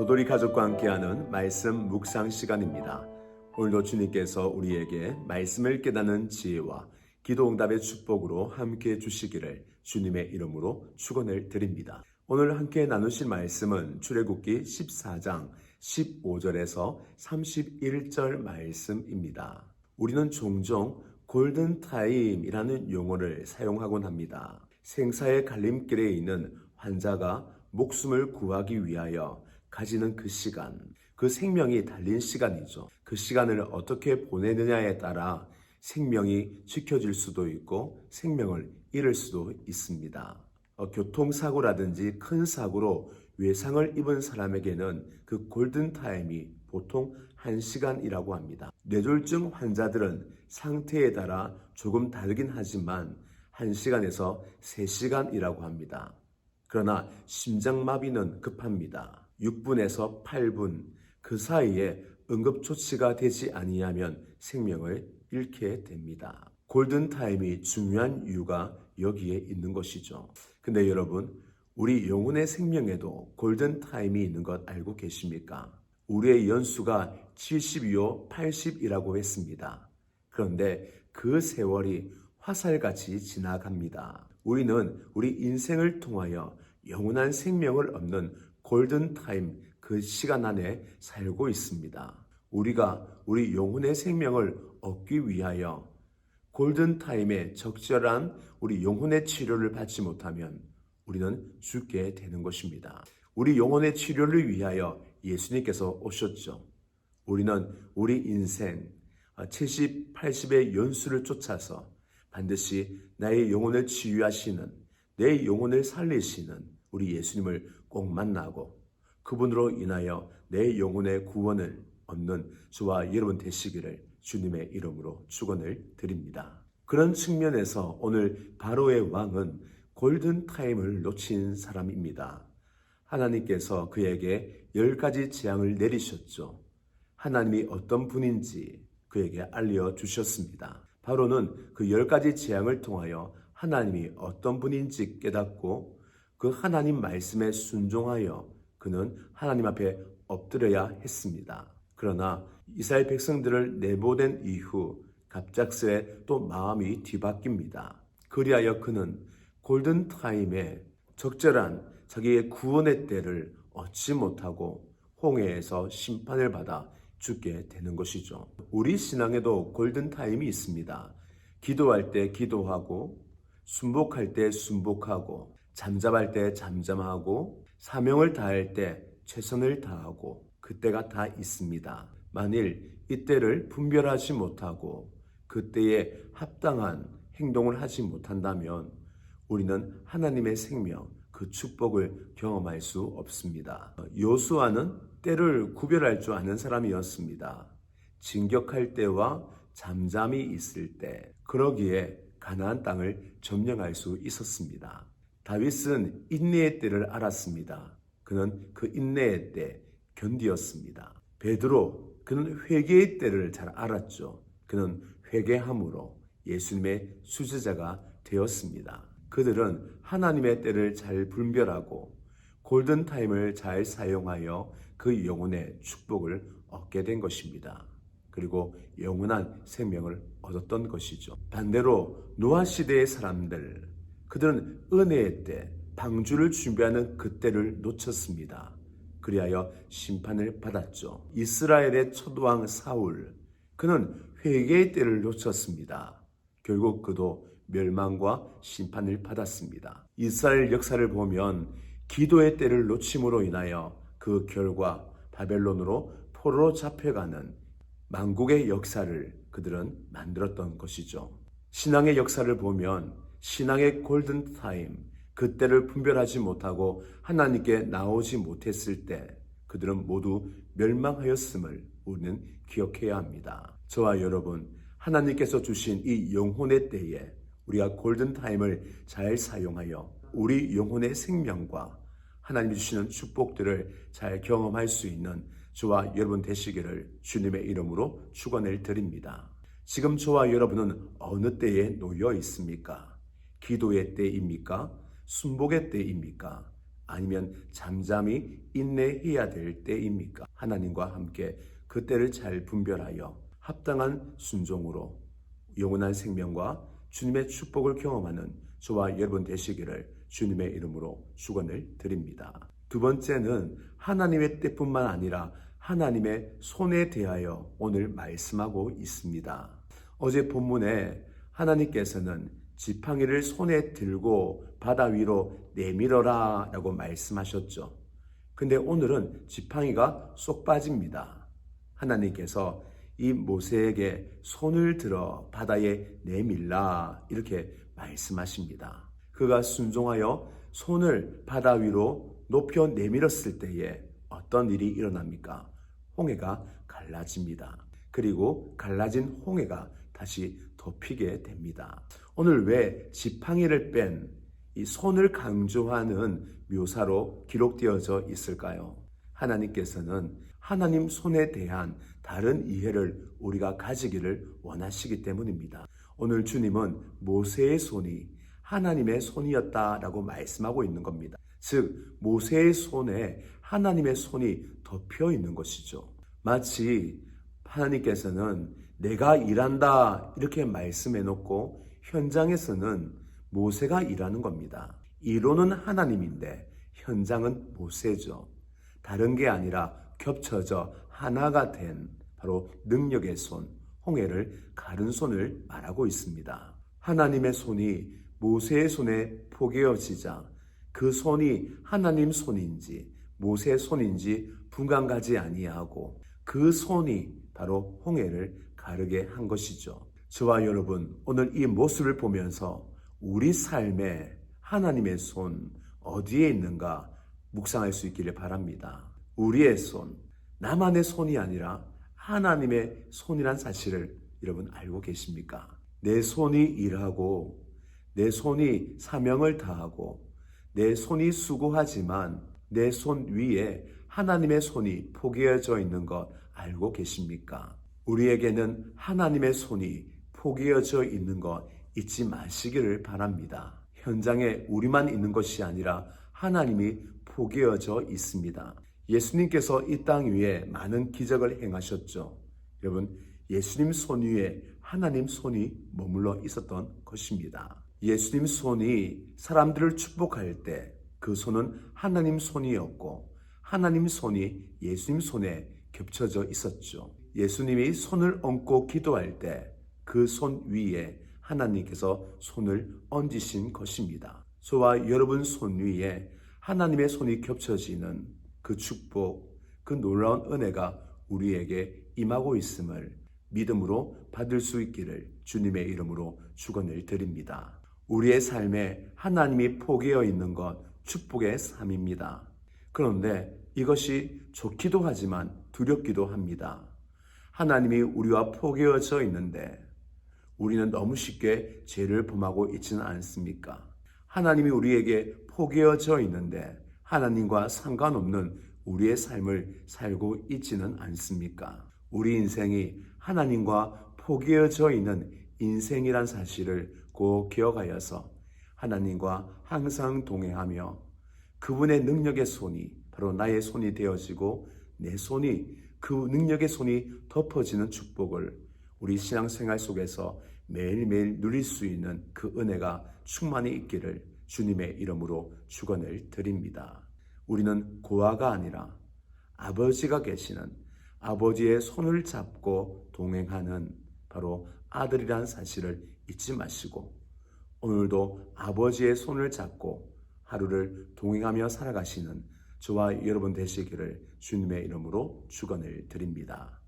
도돌이 가족과 함께하는 말씀 묵상 시간입니다. 오늘도 주님께서 우리에게 말씀을 깨닫는 지혜와 기도 응답의 축복으로 함께 주시기를 주님의 이름으로 축원을 드립니다. 오늘 함께 나누실 말씀은 출애굽기 14장 15절에서 31절 말씀입니다. 우리는 종종 골든 타임이라는 용어를 사용하곤 합니다. 생사의 갈림길에 있는 환자가 목숨을 구하기 위하여 가지는 그 시간, 그 생명이 달린 시간이죠. 그 시간을 어떻게 보내느냐에 따라 생명이 지켜질 수도 있고 생명을 잃을 수도 있습니다. 어, 교통사고라든지 큰 사고로 외상을 입은 사람에게는 그 골든타임이 보통 1시간이라고 합니다. 뇌졸중 환자들은 상태에 따라 조금 다르긴 하지만 1시간에서 3시간이라고 합니다. 그러나 심장마비는 급합니다. 6분에서 8분 그 사이에 응급 조치가 되지 아니하면 생명을 잃게 됩니다. 골든 타임이 중요한 이유가 여기에 있는 것이죠. 근데 여러분, 우리 영혼의 생명에도 골든 타임이 있는 것 알고 계십니까? 우리의 연수가 70이요, 80이라고 했습니다. 그런데 그 세월이 화살같이 지나갑니다. 우리는 우리 인생을 통하여 영원한 생명을 얻는 골든 타임 그 시간 안에 살고 있습니다. 우리가 우리 영혼의 생명을 얻기 위하여 골든 타임에 적절한 우리 영혼의 치료를 받지 못하면 우리는 죽게 되는 것입니다. 우리 영혼의 치료를 위하여 예수님께서 오셨죠. 우리는 우리 인생 70, 80의 연수를 쫓아서 반드시 나의 영혼을 치유하시는 내 영혼을 살리시는 우리 예수님을 꼭 만나고 그분으로 인하여 내 영혼의 구원을 얻는 저와 여러분 되시기를 주님의 이름으로 축원을 드립니다. 그런 측면에서 오늘 바로의 왕은 골든 타임을 놓친 사람입니다. 하나님께서 그에게 열 가지 재앙을 내리셨죠. 하나님이 어떤 분인지 그에게 알려 주셨습니다. 바로는 그 열 가지 재앙을 통하여 하나님이 어떤 분인지 깨닫고 그 하나님 말씀에 순종하여 그는 하나님 앞에 엎드려야 했습니다. 그러나 이스라엘 백성들을 내보낸 이후 갑작스레 또 마음이 뒤바뀝니다. 그리하여 그는 골든 타임에 적절한 자기의 구원의 때를 얻지 못하고 홍해에서 심판을 받아 죽게 되는 것이죠. 우리 신앙에도 골든 타임이 있습니다. 기도할 때 기도하고 순복할 때 순복하고 잠잠할 때 잠잠하고 사명을 다할 때 최선을 다하고 그때가 다 있습니다. 만일 이때를 분별하지 못하고 그때에 합당한 행동을 하지 못한다면 우리는 하나님의 생명, 그 축복을 경험할 수 없습니다. 요수아는 때를 구별할 줄 아는 사람이었습니다. 진격할 때와 잠잠히 있을 때, 그러기에 가나안 땅을 점령할 수 있었습니다. 다윗은 인내의 때를 알았습니다. 그는 그 인내의 때 견디었습니다. 베드로 그는 회개의 때를 잘 알았죠. 그는 회개함으로 예수님의 수제자가 되었습니다. 그들은 하나님의 때를 잘 분별하고 골든타임을 잘 사용하여 그 영혼의 축복을 얻게 된 것입니다. 그리고 영원한 생명을 얻었던 것이죠. 반대로 노아 시대의 사람들, 그들은 은혜의 때, 방주를 준비하는 그때를 놓쳤습니다. 그리하여 심판을 받았죠. 이스라엘의 첫 왕 사울, 그는 회개의 때를 놓쳤습니다. 결국 그도 멸망과 심판을 받았습니다. 이스라엘 역사를 보면 기도의 때를 놓침으로 인하여 그 결과 바벨론으로 포로로 잡혀가는 망국의 역사를 그들은 만들었던 것이죠. 신앙의 역사를 보면 신앙의 골든 타임, 그때를 분별하지 못하고 하나님께 나오지 못했을 때 그들은 모두 멸망하였음을 우리는 기억해야 합니다. 저와 여러분, 하나님께서 주신 이 영혼의 때에 우리가 골든 타임을 잘 사용하여 우리 영혼의 생명과 하나님이 주시는 축복들을 잘 경험할 수 있는 저와 여러분 되시기를 주님의 이름으로 축원을 드립니다. 지금 저와 여러분은 어느 때에 놓여 있습니까? 기도의 때입니까? 순복의 때입니까? 아니면 잠잠히 인내해야 될 때입니까? 하나님과 함께 그 때를 잘 분별하여 합당한 순종으로 영원한 생명과 주님의 축복을 경험하는 저와 여러분 되시기를 주님의 이름으로 축원을 드립니다. 두 번째는 하나님의 때뿐만 아니라 하나님의 손에 대하여 오늘 말씀하고 있습니다. 어제 본문에 하나님께서는 지팡이를 손에 들고 바다 위로 내밀어라 라고 말씀하셨죠. 근데 오늘은 지팡이가 쏙 빠집니다. 하나님께서 이 모세에게 손을 들어 바다에 내밀라 이렇게 말씀하십니다. 그가 순종하여 손을 바다 위로 높여 내밀었을 때에 어떤 일이 일어납니까? 홍해가 갈라집니다. 그리고 갈라진 홍해가 다시 덮이게 됩니다. 오늘 왜 지팡이를 뺀 이 손을 강조하는 묘사로 기록되어져 있을까요? 하나님께서는 하나님 손에 대한 다른 이해를 우리가 가지기를 원하시기 때문입니다. 오늘 주님은 모세의 손이 하나님의 손이었다라고 말씀하고 있는 겁니다. 즉, 모세의 손에 하나님의 손이 덮여 있는 것이죠. 마치 하나님께서는 내가 일한다 이렇게 말씀해 놓고 현장에서는 모세가 일하는 겁니다. 이론은 하나님인데 현장은 모세죠. 다른 게 아니라 겹쳐져 하나가 된 바로 능력의 손, 홍해를 가른 손을 말하고 있습니다. 하나님의 손이 모세의 손에 포개어지자 그 손이 하나님 손인지 모세의 손인지 분간가지 아니하고 그 손이 바로 홍해를 가르게 한 것이죠. 저와 여러분 오늘 이 모습을 보면서 우리 삶에 하나님의 손 어디에 있는가 묵상할 수 있기를 바랍니다. 우리의 손, 나만의 손이 아니라 하나님의 손이란 사실을 여러분 알고 계십니까? 내 손이 일하고 내 손이 사명을 다하고 내 손이 수고하지만 내 손 위에 하나님의 손이 포개어져 있는 것 알고 계십니까? 우리에게는 하나님의 손이 포개어져 있는 것 잊지 마시기를 바랍니다. 현장에 우리만 있는 것이 아니라 하나님이 포개어져 있습니다. 예수님께서 이 땅 위에 많은 기적을 행하셨죠. 여러분, 예수님 손 위에 하나님 손이 머물러 있었던 것입니다. 예수님 손이 사람들을 축복할 때 그 손은 하나님 손이었고 하나님 손이 예수님 손에 겹쳐져 있었죠. 예수님이 손을 얹고 기도할 때 그 손 위에 하나님께서 손을 얹으신 것입니다. 저와 여러분 손 위에 하나님의 손이 겹쳐지는 그 축복, 그 놀라운 은혜가 우리에게 임하고 있음을 믿음으로 받을 수 있기를 주님의 이름으로 축원을 드립니다. 우리의 삶에 하나님이 포개어 있는 것 축복의 삶입니다. 그런데 이것이 좋기도 하지만 두렵기도 합니다. 하나님이 우리와 포개어져 있는데 우리는 너무 쉽게 죄를 범하고 있지는 않습니까? 하나님이 우리에게 포개어져 있는데 하나님과 상관없는 우리의 삶을 살고 있지는 않습니까? 우리 인생이 하나님과 포개어져 있는 인생이란 사실을 꼭 기억하여서 하나님과 항상 동행하며 그분의 능력의 손이 바로 나의 손이 되어지고 내 손이 그 능력의 손이 덮어지는 축복을 우리 신앙생활 속에서 매일매일 누릴 수 있는 그 은혜가 충만히 있기를 주님의 이름으로 축원을 드립니다. 우리는 고아가 아니라 아버지가 계시는 아버지의 손을 잡고 동행하는 바로 아들이란 사실을 잊지 마시고 오늘도 아버지의 손을 잡고 하루를 동행하며 살아가시는 저와 여러분 되시기를 주님의 이름으로 축원을 드립니다.